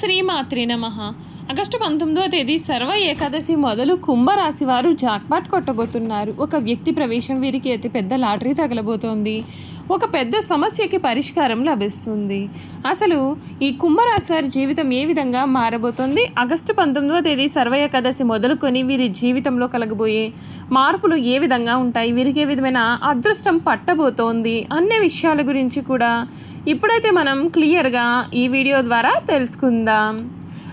శ్రీమాత్రి నమ. ఆగస్టు పంతొమ్మిదవ తేదీ సర్వ ఏకాదశి మొదలు కుంభరాశి వారు జాక్పాట్ కొట్టబోతున్నారు. ఒక వ్యక్తి ప్రవేశం వీరికి అతి పెద్ద లాటరీ తగలబోతోంది. ఒక పెద్ద సమస్యకి పరిష్కారం లభిస్తుంది. అసలు ఈ కుంభరాశి వారి జీవితం ఏ విధంగా మారబోతోంది? ఆగస్టు పంతొమ్మిదవ తేదీ సర్వ ఏకాదశి మొదలుకొని వీరి జీవితంలో కలగబోయే మార్పులు ఏ విధంగా ఉంటాయి? వీరికి ఏ విధమైన అదృష్టం పట్టబోతోంది? అనే విషయాల గురించి కూడా ఇప్పుడైతే మనం క్లియర్గా ఈ వీడియో ద్వారా తెలుసుకుందాం.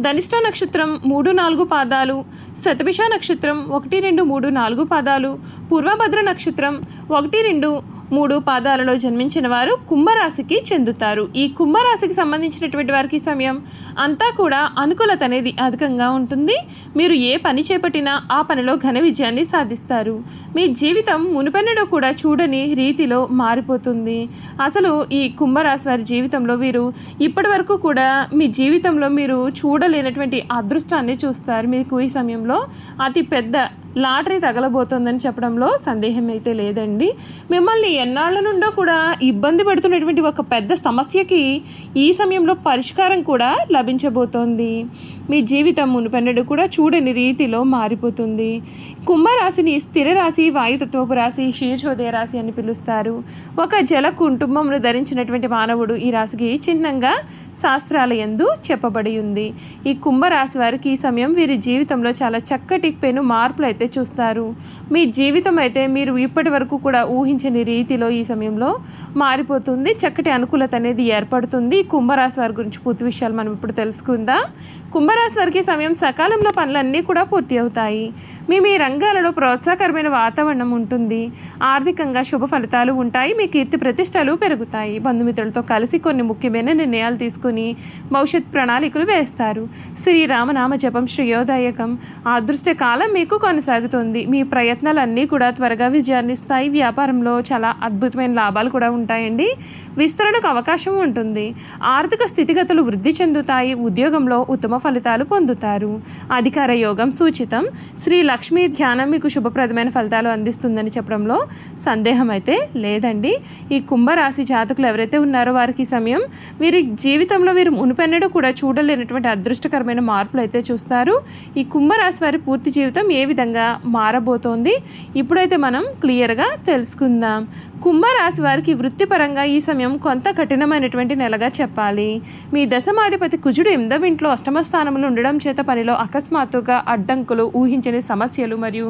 ధనిష్ట నక్షత్రం మూడు నాలుగు పాదాలు శతభిష నక్షత్రం ఒకటి రెండు మూడు నాలుగు పాదాలు పూర్వభద్ర నక్షత్రం ఒకటి రెండు మూడు పాదాలలో జన్మించిన వారు కుంభరాశికి చెందుతారు. ఈ కుంభరాశికి సంబంధించినటువంటి వారికి సమయం అంతా కూడా అనుకూలత అనేది అధికంగా ఉంటుంది. మీరు ఏ పని చేపట్టినా ఆ పనిలో ఘన విజయాన్ని సాధిస్తారు. మీ జీవితం మునుపెన్నడూ కూడా చూడని రీతిలో మారిపోతుంది. అసలు ఈ కుంభరాశి వారి జీవితంలో వీరు ఇప్పటి వరకు కూడా మీ జీవితంలో మీరు చూడలేనటువంటి అదృష్టాన్ని చూస్తారు. మీకు ఈ సమయంలో అతి పెద్ద లాటరీ తగలబోతోందని చెప్పడంలో సందేహం అయితే లేదండి. మిమ్మల్ని ఎన్నాళ్ళ నుండో కూడా ఇబ్బంది పడుతున్నటువంటి ఒక పెద్ద సమస్యకి ఈ సమయంలో పరిష్కారం కూడా లభించబోతోంది. మీ జీవితం మునుపెన్నడు కూడా చూడని రీతిలో మారిపోతుంది. కుంభరాశిని స్థిర రాశి వాయుతత్వపు రాశి శీర్షోదయ రాశి అని పిలుస్తారు. ఒక జల కుటుంబంను ధరించినటువంటి మానవుడు ఈ రాశికి చిహ్నంగా శాస్త్రాలయందు చెప్పబడి ఉంది. ఈ కుంభరాశి వారికి ఈ సమయం వీరి జీవితంలో చాలా చక్కటి పెను మార్పులు అయితే చూస్తారు. మీ జీవితం అయితే మీరు ఇప్పటి వరకు కూడా ఊహించని రీతిలో ఈ సమయంలో మారిపోతుంది. చక్కటి అనుకూలత అనేది ఏర్పడుతుంది. కుంభరాశి వారి గురించి పూర్తి విషయాలు మనం ఇప్పుడు తెలుసుకుందాం. కుంభరాశి వారికి సమయం సకాలంలో పనులన్నీ కూడా పూర్తి అవుతాయి. మీ మీ రంగాలలో ప్రోత్సాహకరమైన వాతావరణం ఉంటుంది. ఆర్థికంగా శుభ ఫలితాలు ఉంటాయి. మీ కీర్తి ప్రతిష్టలు పెరుగుతాయి. బంధుమిత్రులతో కలిసి కొన్ని ముఖ్యమైన నిర్ణయాలు తీసుకుని భవిష్యత్ ప్రణాళికలు వేస్తారు. శ్రీరామనామ జపం శ్రేయోదాయకం అదృష్ట కాలం మీకు కొనసాగుతుంది. మీ ప్రయత్నాలన్నీ కూడా త్వరగా విజయాన్ని ఇస్తాయి వ్యాపారంలో చాలా అద్భుతమైన లాభాలు కూడా ఉంటాయండి. విస్తరణకు అవకాశం ఉంటుంది. ఆర్థిక స్థితిగతులు వృద్ధి చెందుతాయి. ఉద్యోగంలో ఉత్తమ ఫలితాలు పొందుతారు. అధికార యోగం సూచితం. శ్రీ లక్ష్మీ ధ్యానం మీకు శుభప్రదమైన ఫలితాలు అందిస్తుందని చెప్పడంలో సందేహం అయితే లేదండి. ఈ కుంభరాశి జాతకులు ఎవరైతే ఉన్నారో వారికి సమయం వీరి జీవితంలో వీరు మునుపెన్నడూ కూడా చూడలేనటువంటి అదృష్టకరమైన మార్పులు అయితే చూస్తారు. ఈ కుంభరాశి వారి పూర్తి జీవితం ఏ విధంగా మారబోతోంది. ఇప్పుడైతే మనం క్లియర్గా తెలుసుకుందాం. కుంభరాశి వారికి వృత్తిపరంగా ఈ సమయం కొంత కఠినమైనటువంటి నెలగా చెప్పాలి. మీ దశమాధిపతి కుజుడు ఎనిమిదవ ఇంట్లో అష్టమ స్థానంలో ఉండడం చేత పనిలో అకస్మాత్తుగా అడ్డంకులు ఊహించని సమస్యలు మరియు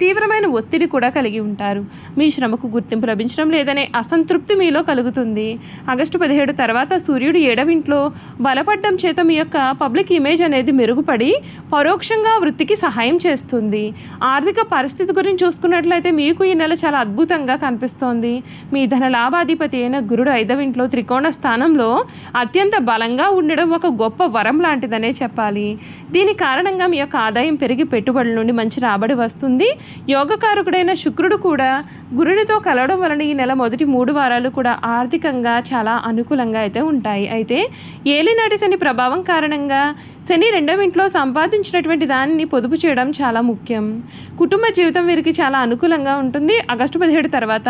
తీవ్రమైన ఒత్తిడి కూడా కలిగి ఉంటారు. మీ శ్రమకు గుర్తింపు లభించడం లేదనే అసంతృప్తి మీలో కలుగుతుంది. ఆగస్టు పదిహేడు తర్వాత సూర్యుడు ఏడవింట్లో బలపడ్డం చేత మీ యొక్క పబ్లిక్ ఇమేజ్ అనేది మెరుగుపడి పరోక్షంగా వృత్తికి సహాయం చేస్తుంది. ఆర్థిక పరిస్థితి గురించి చూసుకున్నట్లయితే మీకు ఈ నెల చాలా అద్భుతంగా కనిపిస్తోంది. మీ ధన లాభాధిపతి అయిన గురుడు ఐదవ ఇంట్లో త్రికోణ స్థానంలో అత్యంత బలంగా ఉండడం ఒక గొప్ప వరం లాంటిదనే చెప్పాలి. దీని కారణంగా మీ యొక్క ఆదాయం పెరిగి పెట్టుబడుల నుండి మంచి రాబడి వస్తుంది. యోగకారకుడైన శుక్రుడు కూడా గురునితో కలవడం వలన ఈ నెల మొదటి మూడు వారాలు కూడా ఆర్థికంగా చాలా అనుకూలంగా అయితే ఉంటాయి. అయితే ఏలినాటి శని ప్రభావం కారణంగా శని రెండవ ఇంట్లో సంపాదించినటువంటి దానిని పొదుపు చేయడం చాలా ముఖ్యం. కుటుంబ జీవితం వీరికి చాలా అనుకూలంగా ఉంటుంది. ఆగస్టు పదిహేడు తర్వాత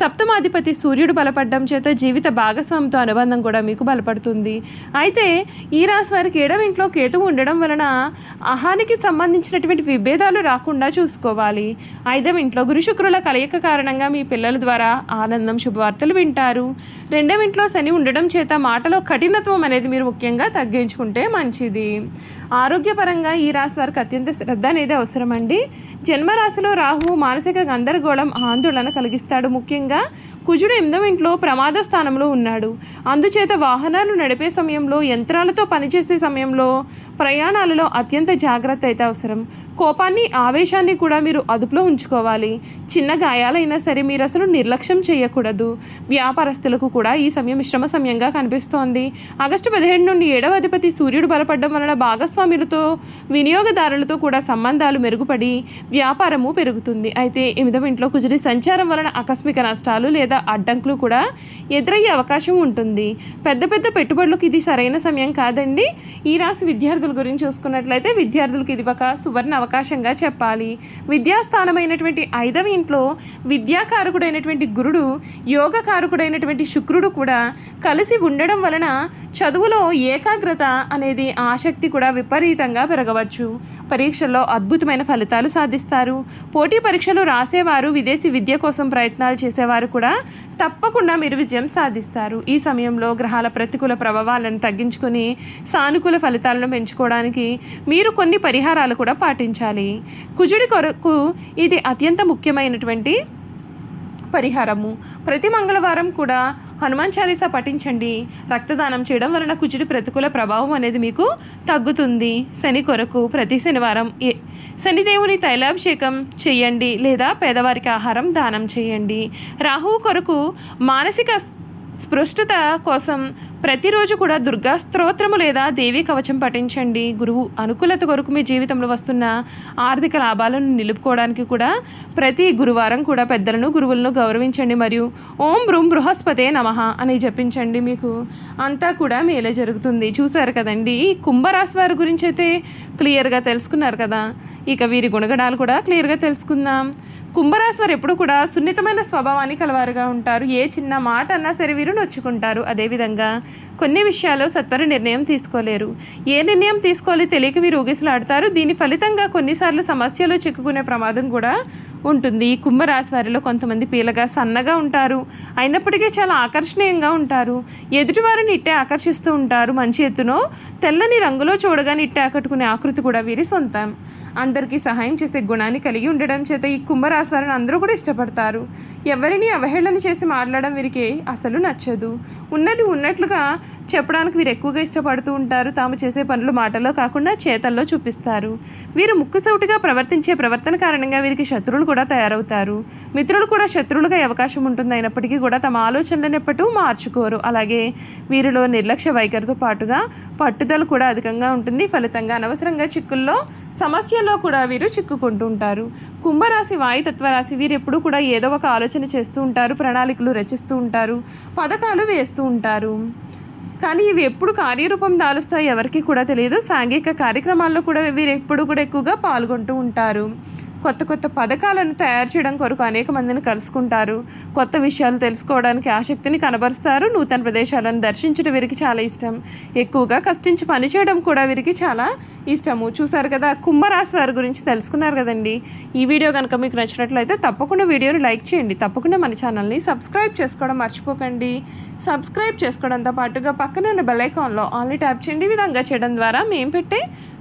సప్తమాధిపతి సూర్యుడు బలపడడం చేత జీవిత భాగస్వామితో అనుబంధం కూడా మీకు బలపడుతుంది. అయితే ఈ రాశి వారికి ఏడవ ఇంట్లో కేతువు ఉండడం వలన అహానికి సంబంధించినటువంటి విభేదాలు రాకుండా చూసుకోవాలి. ఐదవ ఇంట్లో గురు శుక్రుల కలయిక కారణంగా మీ పిల్లల ద్వారా ఆనందం శుభవార్తలు వింటారు. రెండవ ఇంట్లో శని ఉండడం చేత మాటలో కఠినత్వం అనేది మీరు ముఖ్యంగా తగ్గించుకుంటే మంచిది. ఆరోగ్యపరంగా ఈ రాశి వారికి అత్యంత శ్రద్ధ అనేది అవసరం అండి జన్మరాశిలో రాహువు మానసిక గందరగోళం ఆందోళన కలిగిస్తాడు ముఖ్యంగా కుజుడు ఎనిమిదవ ఇంట్లో ప్రమాద స్థానంలో ఉన్నాడు. అందుచేత వాహనాలు నడిపే సమయంలో యంత్రాలతో పనిచేసే సమయంలో ప్రయాణాలలో అత్యంత జాగ్రత్త అయితే అవసరం. కోపాన్ని ఆవేశాన్ని కూడా మీరు అదుపులో ఉంచుకోవాలి. చిన్న గాయాలైనా సరే మీరు అసలు నిర్లక్ష్యం చేయకూడదు. వ్యాపారస్తులకు కూడా ఈ సమయం మిశ్రమ సమయంగా కనిపిస్తోంది. ఆగస్టు పదిహేడు నుండి ఏడవ అధిపతి సూర్యుడు బలపడడం వలన భాగస్వాములతో వినియోగదారులతో కూడా సంబంధాలు మెరుగుపడి వ్యాపారము పెరుగుతుంది. అయితే ఎనిమిదవ ఇంట్లో కుజుడి సంచారం వలన ఆకస్మిక నష్టాలు లేదా అడ్డంకులు కూడా ఎదురయ్యే అవకాశం ఉంటుంది. పెద్ద పెద్ద పెట్టుబడులకు ఇది సరైన సమయం కాదండి. ఈ రాశి విద్యార్థుల గురించి చూసుకున్నట్లయితే విద్యార్థులకు ఇది ఒక సువర్ణ అవకాశంగా చెప్పాలి. విద్యాస్థానమైనటువంటి ఐదవ ఇంట్లో విద్యాకారకుడైనటువంటి గురుడు యోగకారకుడైనటువంటి శుక్రుడు కూడా కలిసి ఉండడం వలన చదువులో ఏకాగ్రత అనేది ఆసక్తి కూడా విపరీతంగా పెరగవచ్చు. పరీక్షల్లో అద్భుతమైన ఫలితాలు సాధిస్తారు. పోటీ పరీక్షలు రాసేవారు విదేశీ విద్య కోసం ప్రయత్నాలు చేసేవారు కూడా తప్పకుండా మీరు విజయం సాధిస్తారు. ఈ సమయంలో గ్రహాల ప్రతికూల ప్రభావాలను తగ్గించుకొని సానుకూల ఫలితాలను పెంచుకోవడానికి మీరు కొన్ని పరిహారాలు కూడా పాటించాలి. కుజుడి కొరకు ఇది అత్యంత ముఖ్యమైనటువంటి పరిహారము. ప్రతి మంగళవారం కూడా హనుమాన్ చాలీసా పఠించండి. రక్తదానం చేయడం వలన కుజుడి ప్రతికూల ప్రభావం అనేది మీకు తగ్గుతుంది. శని కొరకు ప్రతి శనివారం ఏ శనిదేవుని తైలాభిషేకం చేయండి లేదా పేదవారికి ఆహారం దానం చేయండి. రాహువు కొరకు మానసిక స్పృష్టత కోసం ప్రతిరోజు కూడా దుర్గా స్తోత్రము లేదా దేవీ కవచం పఠించండి. గురువు అనుకూలత కొరకు మీ జీవితంలో వస్తున్న ఆర్థిక లాభాలను నిలుపుకోవడానికి కూడా ప్రతి గురువారం కూడా పెద్దలను గురువులను గౌరవించండి. మరియు ఓం భ్రూం బృహస్పతే నమః అని జపించండి. మీకు అంతా కూడా మేలే జరుగుతుంది. చూసారు కదండి? కుంభరాశి వారి గురించి అయితే క్లియర్గా తెలుసుకున్నారు కదా? ఇక వీరి గుణగణాలు కూడా క్లియర్గా తెలుసుకుందాం. కుంభరాశి వారు ఎప్పుడు కూడా సున్నితమైన స్వభావాన్ని కలవారుగా ఉంటారు. ఏ చిన్న మాట అన్నా సరే వీరు నొచ్చుకుంటారు. అదేవిధంగా కొన్ని విషయాల్లో సత్వర నిర్ణయం తీసుకోలేరు. ఏ నిర్ణయం తీసుకోవాలి తెలియక వీరు ఊగిసలాడతారు. దీని ఫలితంగా కొన్నిసార్లు సమస్యలు చిక్కుకునే ప్రమాదం కూడా ఉంటుంది. ఈ కుంభరాశి వారిలో కొంతమంది పీలగా సన్నగా ఉంటారు. అయినప్పటికీ చాలా ఆకర్షణీయంగా ఉంటారు. ఎదుటివారిని ఇట్టే ఆకర్షిస్తూ ఉంటారు. మంచి ఎత్తునో తెల్లని రంగులో చూడగానే ఇట్టే ఆకట్టుకునే ఆకృతి కూడా వీరి సొంతం. అందరికీ సహాయం చేసే గుణాన్ని కలిగి ఉండడం చేత ఈ కుంభరాశి వారిని అందరూ కూడా ఇష్టపడతారు. ఎవరిని అవహేళన చేసి మాట్లాడడం వీరికి అసలు నచ్చదు. ఉన్నది ఉన్నట్లుగా చెప్పడానికి వీరు ఎక్కువగా ఇష్టపడుతూ ఉంటారు. తాము చేసే పనులు మాటల్లో కాకుండా చేతల్లో చూపిస్తారు. వీరు ముక్కుసౌటిగా ప్రవర్తించే ప్రవర్తన కారణంగా వీరికి శత్రువులు కూడా తయారవుతారు. మిత్రులు కూడా శత్రువులుగా అవకాశం ఉంటుంది. అయినప్పటికీ కూడా తమ ఆలోచనలను ఎప్పటూ మార్చుకోరు. అలాగే వీరిలో నిర్లక్ష్య వైఖరితో పాటుగా పట్టుదల కూడా అధికంగా ఉంటుంది. ఫలితంగా అనవసరంగా చిక్కుల్లో సమస్యల్లో కూడా వీరు చిక్కుకుంటూ ఉంటారు. కుంభరాశి వాయుతత్వ రాశి వీరు ఎప్పుడూ కూడా ఏదో ఒక ఆలోచన చేస్తూ ఉంటారు. ప్రణాళికలు రచిస్తూ ఉంటారు. పథకాలు వేస్తూ ఉంటారు. కానీ ఇవి ఎప్పుడు కార్యరూపం దాలుస్తాయి ఎవరికి కూడా తెలియదు. సాంఘిక కార్యక్రమాల్లో కూడా వీరు ఎప్పుడు కూడా ఎక్కువగా పాల్గొంటూ ఉంటారు. కొత్త కొత్త పథకాలను తయారు చేయడం కొరకు అనేక మందిని కలుసుకుంటారు. కొత్త విషయాలు తెలుసుకోవడానికి ఆసక్తిని కనబరుస్తారు. నూతన ప్రదేశాలను దర్శించడం వీరికి చాలా ఇష్టం. ఎక్కువగా కష్టించి పనిచేయడం కూడా వీరికి చాలా ఇష్టము. చూసారు కదా కుంభరాశి వారి గురించి తెలుసుకున్నారు కదండి. ఈ వీడియో కనుక మీకు నచ్చినట్లయితే తప్పకుండా వీడియోని లైక్ చేయండి. తప్పకుండా మన ఛానల్ని సబ్స్క్రైబ్ చేసుకోవడం మర్చిపోకండి. సబ్స్క్రైబ్ చేసుకోవడంతో పాటుగా పక్కన ఉన్న బెల్ ఐకాన్లో ఆన్లీ ట్యాప్ చేయండి. విధంగా చేయడం ద్వారా మేము పెట్టే